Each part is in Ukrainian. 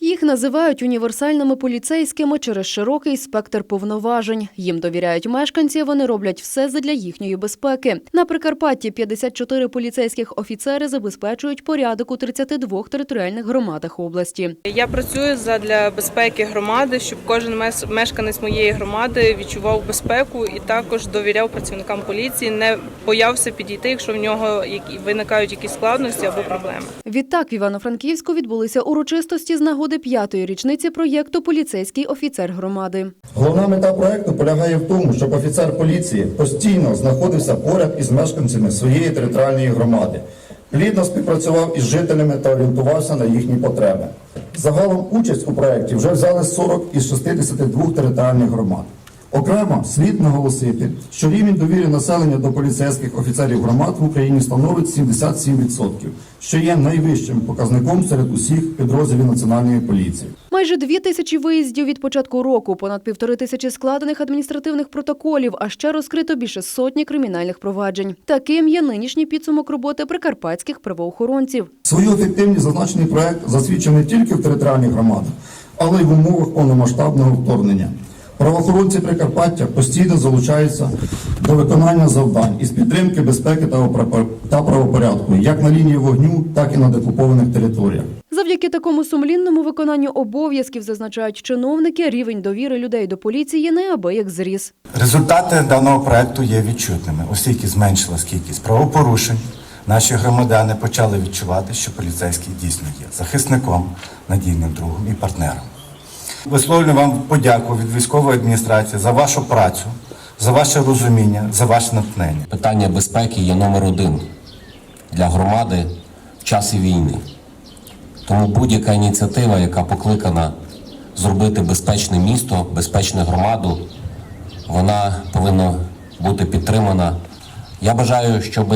Їх називають універсальними поліцейськими через широкий спектр повноважень. Їм довіряють мешканці, вони роблять все задля їхньої безпеки. На Прикарпатті 54 поліцейських офіцери забезпечують порядок у 32 територіальних громадах області. Я працюю задля безпеки громади, щоб кожен мешканець моєї громади відчував безпеку і також довіряв працівникам поліції, не боявся підійти, якщо в нього виникають якісь складності або проблеми. Відтак в Івано-Франківську відбулися урочистості з нагоди п'ятої річниці проєкту Поліцейський офіцер громади. Головна мета проекту полягає в тому, щоб офіцер поліції постійно знаходився поряд із мешканцями своєї територіальної громади, плідно співпрацював із жителями та орієнтувався на їхні потреби. Загалом участь у проєкті вже взяли 40 із 62 територіальних громад. Окремо слід наголосити, що рівень довіри населення до поліцейських офіцерів громад в Україні становить 77%, що є найвищим показником серед усіх підрозділів національної поліції. Майже дві тисячі виїздів від початку року, понад півтори тисячі складених адміністративних протоколів, а ще розкрито більше сотні кримінальних проваджень. Таким є нинішній підсумок роботи прикарпатських правоохоронців. Свою ефективність зазначений проект засвідчив не тільки в територіальних громадах, але й в умовах повномасштабного вторгнення. Правоохоронці Прикарпаття постійно залучаються до виконання завдань із підтримки безпеки та правопорядку, як на лінії вогню, так і на декупованих територіях. Завдяки такому сумлінному виконанню обов'язків, зазначають чиновники, рівень довіри людей до поліції неабияк зріс. Результати даного проекту є відчутними, оскільки зменшилась кількість правопорушень. Наші громадяни почали відчувати, що поліцейський дійсно є захисником, надійним другом і партнером. Висловлюю вам подяку від військової адміністрації за вашу працю, за ваше розуміння, за ваше натхнення. Питання безпеки є номер один для громади в часі війни. Тому будь-яка ініціатива, яка покликана зробити безпечне місто, безпечну громаду, вона повинна бути підтримана. Я бажаю, щоб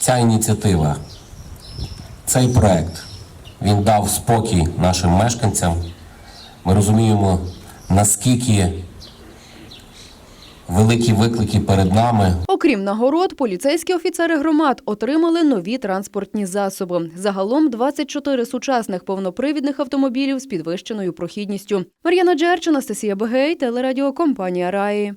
ця ініціатива, цей проект, він дав спокій нашим мешканцям. Ми розуміємо, наскільки великі виклики перед нами. Окрім нагород, поліцейські офіцери громад отримали нові транспортні засоби. Загалом 24 сучасних повнопривідних автомобілів з підвищеною прохідністю. Мар'яна Джерчина, Анастасія Бегей, телерадіокомпанія Раї.